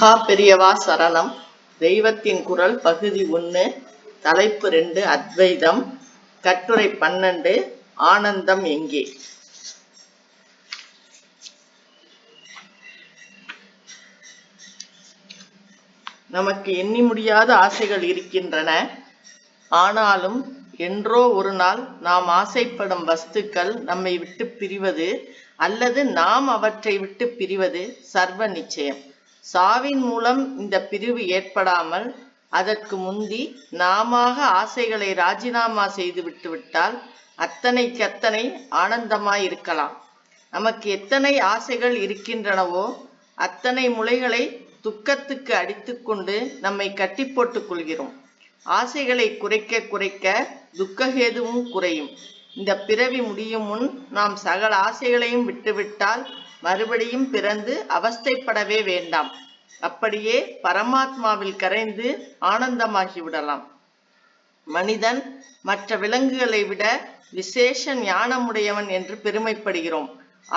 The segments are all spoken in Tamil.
மகா பெரியவா சரணம் தெய்வத்தின் குரல் பகுதி ஒன்று தலைப்பு ரெண்டு அத்வைதம். கட்டுரை பன்னெண்டு ஆனந்தம் எங்கே? நமக்கு எண்ணி முடியாத ஆசைகள் இருக்கின்றன. ஆனாலும் என்றோ ஒரு நாள் நாம் ஆசைப்படும் வஸ்துக்கள் நம்மை விட்டு பிரிவது அல்லது நாம் அவற்றை விட்டு பிரிவது சர்வ நிச்சயம். சாவின் மூலம் இந்த பிரிவு ஏற்படாமல் அதற்கு முந்தி நாமாக ஆசைகளை ராஜினாமா செய்து விட்டுவிட்டால் அத்தனைக்கு அத்தனை ஆனந்தமாய் இருக்கலாம் நமக்கு எத்தனை ஆசைகள் இருக்கின்றனவோ அத்தனை முளைகளை துக்கத்துக்கு அடித்துக்கொண்டு நம்மை கட்டி போட்டுக் கொள்கிறோம். ஆசைகளை குறைக்க குறைக்க துக்ககேதுவும் குறையும். இந்த பிறவி முடியும் முன் நாம் சகல ஆசைகளையும் விட்டுவிட்டால் மறுபடியும் பிறந்து அவஸ்தைப்படவே வேண்டாம். அப்படியே பரமாத்மாவில் கரைந்து ஆனந்தமாகி விடலாம். மனிதன் மற்ற விலங்குகளை விட விசேஷ ஞானமுடையவன் என்று பெருமைப்படுகிறோம்.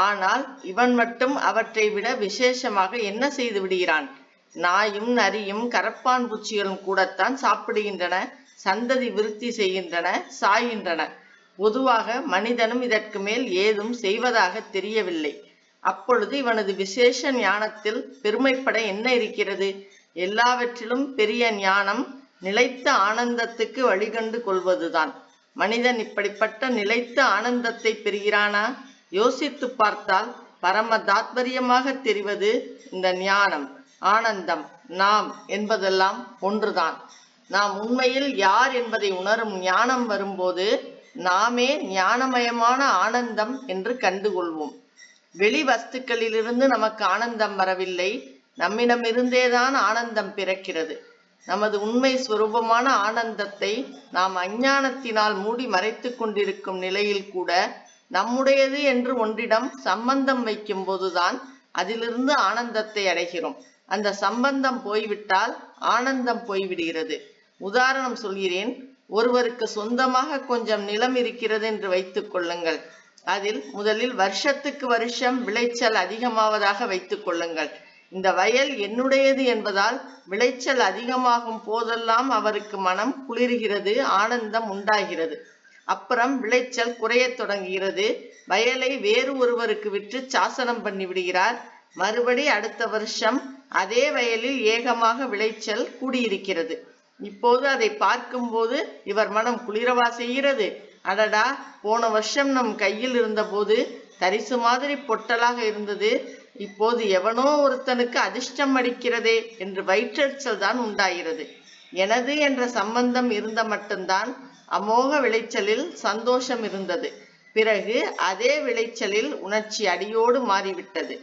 ஆனால் இவன் மட்டும் அவற்றை விட விசேஷமாக என்ன செய்து விடுகிறான்? நாயும் நரியும் கரப்பான் பூச்சிகளும் கூடத்தான் சாப்பிடுகின்றன சந்ததி விருத்தி செய்கின்றன சாய்கின்றன பொதுவாக மனிதனும் இதற்கு மேல் ஏதும் செய்வதாக தெரியவில்லை. அப்பொழுது இவனது விசேஷ ஞானத்தில் பெருமைப்பட என்ன இருக்கிறது? எல்லாவற்றிலும் பெரிய ஞானம் நிலைத்த ஆனந்தத்துக்கு வழிகண்டு கொள்வதுதான். மனிதன் இப்படிப்பட்ட நிலைத்த ஆனந்தத்தை பெறுகிறானா? யோசித்து பார்த்தால் பரம தாத்பரியமாக தெரிவது இந்த ஞானம் ஆனந்தம் நாம் என்பதெல்லாம் ஒன்றுதான். நாம் உண்மையில் யார் என்பதை உணரும் ஞானம் வரும்போது நாமே ஞானமயமான ஆனந்தம் என்று கண்டுகொள்வோம். வெளி வஸ்துக்களிலிருந்து நமக்கு ஆனந்தம் வரவில்லை. நம்மிடமிருந்தேதான் ஆனந்தம் பிறக்கிறது. நமது உண்மை சுரூபமான ஆனந்தத்தை நாம் அஞ்ஞானத்தினால் மூடி மறைத்து கொண்டிருக்கும் நிலையில் கூட நம்முடையது என்று ஒன்றிடம் சம்பந்தம் வைக்கும் போதுதான் அதிலிருந்து ஆனந்தத்தை அடைகிறோம். அந்த சம்பந்தம் போய்விட்டால் ஆனந்தம் போய்விடுகிறது. உதாரணம் சொல்கிறேன். ஒருவருக்கு சொந்தமாக கொஞ்சம் நிலம் இருக்கிறது என்று வைத்துக் கொள்ளுங்கள். அதில் முதலில் வருஷத்துக்கு வருஷம் விளைச்சல் அதிகமாவதாக வைத்துக் கொள்ளுங்கள். இந்த வயல் என்னுடையது என்பதால் விளைச்சல் அதிகமாகும் போதெல்லாம் அவருக்கு மனம் குளிர்கிறது ஆனந்தம் உண்டாகிறது. அப்புறம் விளைச்சல் குறையத் தொடங்குகிறது. வயலை வேறு ஒருவருக்கு விற்று சாசனம் பண்ணி விடுகிறார். மறுபடி அடுத்த வருஷம் அதே வயலில் ஏகமாக விளைச்சல் கூடியிருக்கிறது. இப்போது அதை பார்க்கும்போது இவர் மனம் குளிரவா செய்கிறது? அடடா போன வருஷம் நம் கையில் இருந்தபோது தரிசு மாதிரி பொட்டலாக இருந்தது. இப்போது எவனோ ஒருத்தனுக்கு அதிர்ஷ்டம் அடிக்கிறதே என்று வயிற்றெரிச்சல் தான் உண்டாகிறது. எனது என்ற சம்பந்தம் இருந்த மட்டும்தான் அமோக விளைச்சலில் சந்தோஷம் இருந்தது. பிறகு அதே விளைச்சலில் உணர்ச்சி அடியோடு மாறிவிட்டது.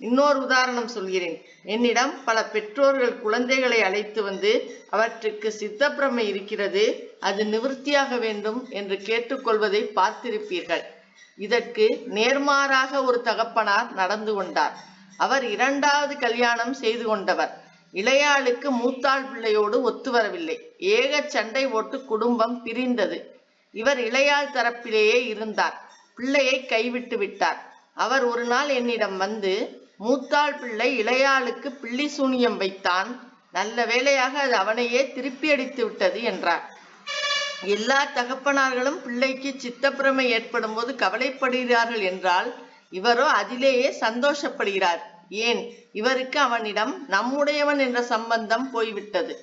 இன்னொரு உதாரணம் சொல்கிறேன். என்னிடம் பல பெற்றோர்கள் குழந்தைகளை அழைத்து வந்து அவற்றுக்கு சித்தப்பிரமை இருக்கிறது அது நிவர்த்தியாக வேண்டும் என்று கேட்டுக்கொள்வதை பார்த்திருப்பீர்கள். இதற்கு நேர்மாறாக ஒரு தகப்பனார் நடந்து கொண்டார். அவர் இரண்டாவது கல்யாணம் செய்து கொண்டவர். இளையாளுக்கு மூத்தாள் பிள்ளையோடு ஒத்து வரவில்லை. ஏக சண்டை ஓட்டு குடும்பம் பிரிந்தது. இவர் இளையாள் தரப்பிலேயே இருந்தார். பிள்ளையை கைவிட்டு விட்டார். அவர் ஒரு நாள் என்னிடம் வந்து மூத்தாள் பிள்ளை இளையாளுக்கு பிள்ளி சூனியம் வைத்தான். நல்ல வேளையாக அது அவனையே திருப்பி அடித்து விட்டது என்றார். எல்லா தகப்பனார்களும் பிள்ளைக்கு சித்தப்பிரமை ஏற்படும் போது கவலைப்படுகிறார்கள் என்றால் இவரோ அதிலேயே சந்தோஷப்படுகிறார். ஏன்? இவருக்கு அவனிடம் நம்முடையவன் என்ற சம்பந்தம் போய்விட்டது.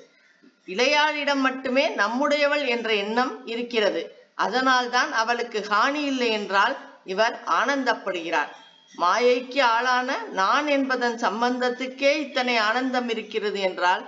இளையாளிடம் மட்டுமே நம்முடையவள் என்ற எண்ணம் இருக்கிறது. அதனால்தான் அவளுக்கு ஹானி இல்லை என்றால் இவர் ஆனந்தப்படுகிறார். மாயைக்கு ஆளான நான் என்பதன் சம்பந்தத்துக்கே இத்தனை ஆனந்தம் இருக்கிறது என்றால்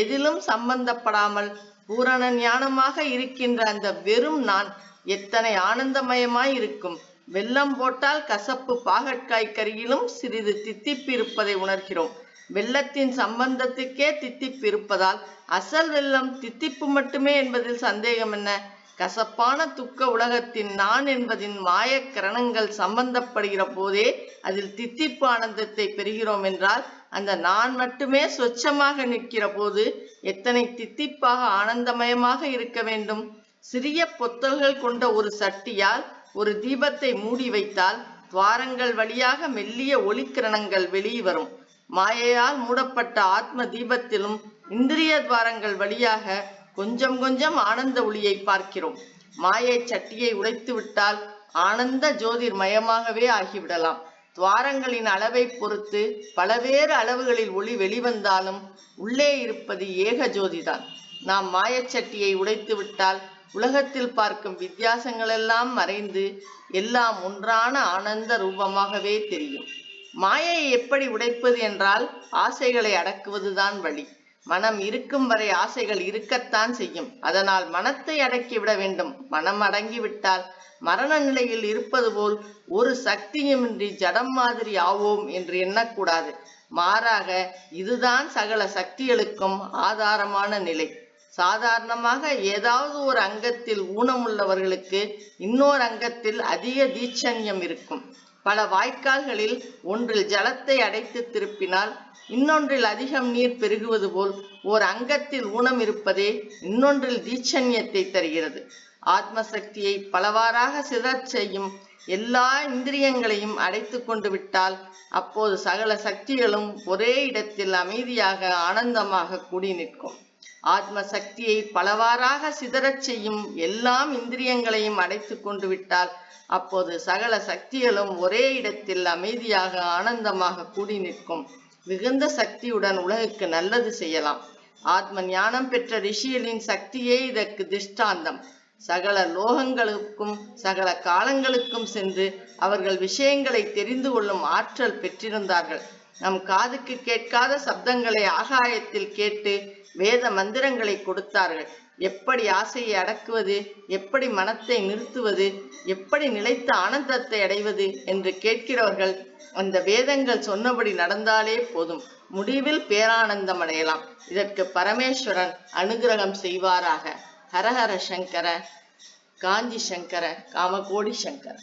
எதிலும் சம்பந்தப்படாமல் பூரண ஞானமாக இருக்கின்ற அந்த வெறும் நான் எத்தனை ஆனந்தமயமாய் இருக்கும். வெள்ளம் போட்டால் கசப்பு பாகற்காய் கரியிலும் சிறிது தித்திப்பு இருப்பதை உணர்கிறோம். வெள்ளத்தின் சம்பந்தத்துக்கே தித்திப்பு இருப்பதால் அசல் வெள்ளம் தித்திப்பு மட்டுமே என்பதில் சந்தேகம் என்ன? கசப்பான துக்க உலகத்தின் நான் என்பதின் மாயக்கரணங்கள் சம்பந்தப்படுகிற போதே அதில் தித்திப்பு ஆனந்தத்தை பெறுகிறோம் என்றால் அந்த நான் மட்டுமே சொச்சமாக நிற்கிற போது எத்தனை தித்திப்பாக ஆனந்தமயமாக இருக்க வேண்டும்? சிறிய பொத்தல்கள் கொண்ட ஒரு சட்டியால் ஒரு தீபத்தை மூடி வைத்தால் துவாரங்கள் வழியாக மெல்லிய ஒளிக்கிரணங்கள் வெளிவரும் மாயையால் மூடப்பட்ட ஆத்ம தீபத்திலும் இந்திரிய துவாரங்கள் வழியாக கொஞ்சம் கொஞ்சம் ஆனந்த ஒளியை பார்க்கிறோம். மாயை சட்டியை உடைத்து விட்டால் ஆனந்த ஜோதிர் மயமாகவே ஆகிவிடலாம். துவாரங்களின் அளவை பொறுத்து பலவேறு அளவுகளில் ஒளி வெளிவந்தாலும் உள்ளே இருப்பது ஏக ஜோதிதான். நாம் மாயச்சட்டியை உடைத்து விட்டால் உலகத்தில் பார்க்கும் வித்தியாசங்களெல்லாம் மறைந்து எல்லாம் ஒன்றான ஆனந்த ரூபமாகவே தெரியும். மாயையை எப்படி உடைப்பது என்றால் ஆசைகளை அடக்குவதுதான் வழி. மனம் இருக்கும் வரை ஆசைகள் இருக்கத்தான் செய்யும். அதனால் மனத்தை அடக்கிவிட வேண்டும். மனம் அடங்கிவிட்டால் மரண நிலையில் இருப்பது போல் ஒரு சக்தியுமின்றி ஜடம் மாதிரி ஆவோம் என்று எண்ணக்கூடாது. மாறாக இதுதான் சகல சக்திகளுக்கும் ஆதாரமான நிலை. சாதாரணமாக ஏதாவது ஒரு அங்கத்தில் ஊனமுள்ளவர்களுக்கு இன்னொரு அங்கத்தில் அதிக தீட்சண்யம் இருக்கும். பல வாய்க்கால்களில் ஒன்றில் ஜலத்தை அடைத்து திருப்பினால் இன்னொன்றில் அதிகம் நீர் பெருகுவது போல் ஓர் அங்கத்தில் ஊனம் இருப்பதே இன்னொன்றில் தீட்சண்யத்தை தருகிறது. ஆத்ம சக்தியை பலவாறாக சிதறச் செய்யும் எல்லா இந்திரியங்களையும் அடைத்து கொண்டு விட்டால் அப்போது சகல சக்திகளும் ஒரே இடத்தில் அமைதியாக ஆனந்தமாக கூடி நிற்கும். ஆத்ம சக்தியை பலவாறாக சிதறச் செய்யும் எல்லாம் இந்திரியங்களையும் அடைத்து கொண்டு விட்டால் அப்போது சகல சக்திகளும் ஒரே இடத்தில் அமைதியாக ஆனந்தமாக கூடி நிற்கும். மிகுந்த சக்தியுடன் உலகுக்கு நல்லது செய்யலாம். ஆத்ம ஞானம் பெற்ற ரிஷிகளின் சக்தியே இதற்கு திஷ்டாந்தம். சகல லோகங்களுக்கும் சகல காலங்களுக்கும் சென்று அவர்கள் விஷயங்களை தெரிந்து கொள்ளும் ஆற்றல் பெற்றிருந்தார்கள். நம் காதுக்கு கேட்காத சப்தங்களை ஆகாயத்தில் கேட்டு வேத மந்திரங்களை கொடுத்தார்கள். எப்படி ஆசையை அடக்குவது எப்படி மனத்தை நிறுத்துவது எப்படி நிலைத்த ஆனந்தத்தை அடைவது என்று கேட்கிறவர்கள் அந்த வேதங்கள் சொன்னபடி நடந்தாலே போதும். முடிவில் பேரானந்தம் அடையலாம். இதற்கு பரமேஸ்வரன் அனுகிரகம் செய்வாராக. ஹரஹர சங்கர காஞ்சி சங்கர காமகோடி சங்கர.